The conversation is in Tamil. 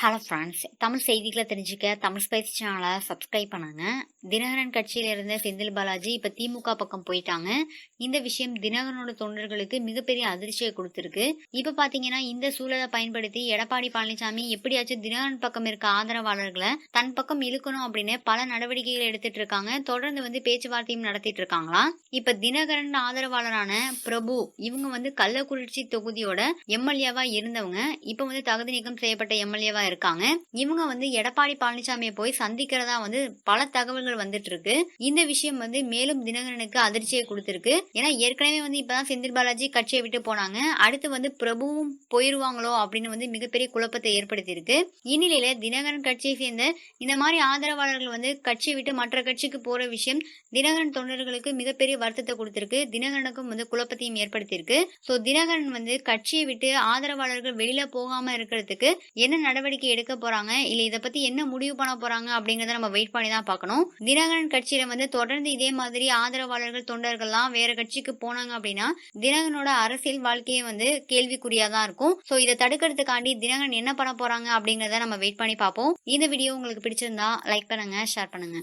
ஹலோ ஃப்ரெண்ட்ஸ் தமிழ் செய்திகளை தெரிஞ்சுக்க தமிழ் ஸ்பைஸ் சேனலை சப்ஸ்கிரைப் பண்ணுங்க. தினகரன் கட்சியில் இருந்த செந்தில் பாலாஜி இப்போ திமுக பக்கம் போயிட்டாங்க. இந்த விஷயம் தினகரனோட தொண்டர்களுக்கு மிகப்பெரிய அதிர்ச்சியை கொடுத்துருக்கு. இப்போ பார்த்தீங்கன்னா இந்த சூழலை பயன்படுத்தி எடப்பாடி பழனிசாமி எப்படியாச்சும் தினகரன் பக்கம் இருக்க ஆதரவாளர்களை தன் பக்கம் இழுக்கணும் அப்படின்னு பல நடவடிக்கைகள் எடுத்துட்டு இருக்காங்க. தொடர்ந்து வந்து பேச்சுவார்த்தையும் நடத்திட்டு இருக்காங்களா? இப்போ தினகரன் ஆதரவாளரான பிரபு இவங்க வந்து கள்ளக்குறிச்சி தொகுதியோட எம்எல்ஏவா இருந்தவங்க. இப்போ வந்து தகுதி நீக்கம் செய்யப்பட்ட எம்எல்ஏவா இருக்காங்க. இவங்க வந்து எடப்பாடி பழனிசாமியை போய் சந்திக்கிறதா வந்து பல தகவல்கள் வந்துட்டு இருக்கு இந்த விஷயம் வந்து மேலும் தினகரனுக்கு அதிர்ச்சியை கொடுத்திருக்கு. ஏன்னா ஏற்கனவே வந்து இப்பதான் செந்தில் பாலாஜி கட்சியை விட்டு போனாங்க. அடுத்து வந்து பிரபுவும் போயிருவாங்களோ அப்படின்னு வந்து மிகப்பெரிய குழப்பத்தை ஏற்படுத்தியிருக்கு. இந்நிலையில தினகரன் கட்சியை சேர்ந்த இந்த மாதிரி ஆதரவாளர்கள் வந்து கட்சியை விட்டு மற்ற கட்சிக்கு போற விஷயம் தினகரன் தொண்டர்களுக்கு மிகப்பெரிய வருத்தத்தை கொடுத்திருக்கு. தினகரனுக்கும் வந்து குழப்பத்தையும் ஏற்படுத்தியிருக்கு. சோ தினகரன் வந்து கட்சியை விட்டு ஆதரவாளர்கள் வெளியில போகாம இருக்கிறதுக்கு என்ன நடவடிக்கை நடவடிக்கை எடுக்க போறாங்க? இல்ல இத பத்தி என்ன முடிவு பண்ண போறாங்க? அப்படிங்கறத நம்ம வெயிட் பண்ணி தான் பார்க்கணும். தினகரன் கட்சியில வந்து தொடர்ந்து இதே மாதிரி ஆதரவாளர்கள் தொண்டர்கள்லாம் வேற கட்சிக்கு போனாங்க அப்படின்னா தினகரனோட அரசியல் வாழ்க்கையே வந்து கேள்விக்குறியா தான் இருக்கும். சோ இதை தடுக்கிறதுக்காண்டி தினகரன் என்ன பண்ண போறாங்க அப்படிங்கறத நம்ம வெயிட் பண்ணி பார்ப்போம். இந்த வீடியோ உங்களுக்கு பிடிச்சிருந்தா லைக் பண்ணுங்க ஷேர் பண்ணுங்க.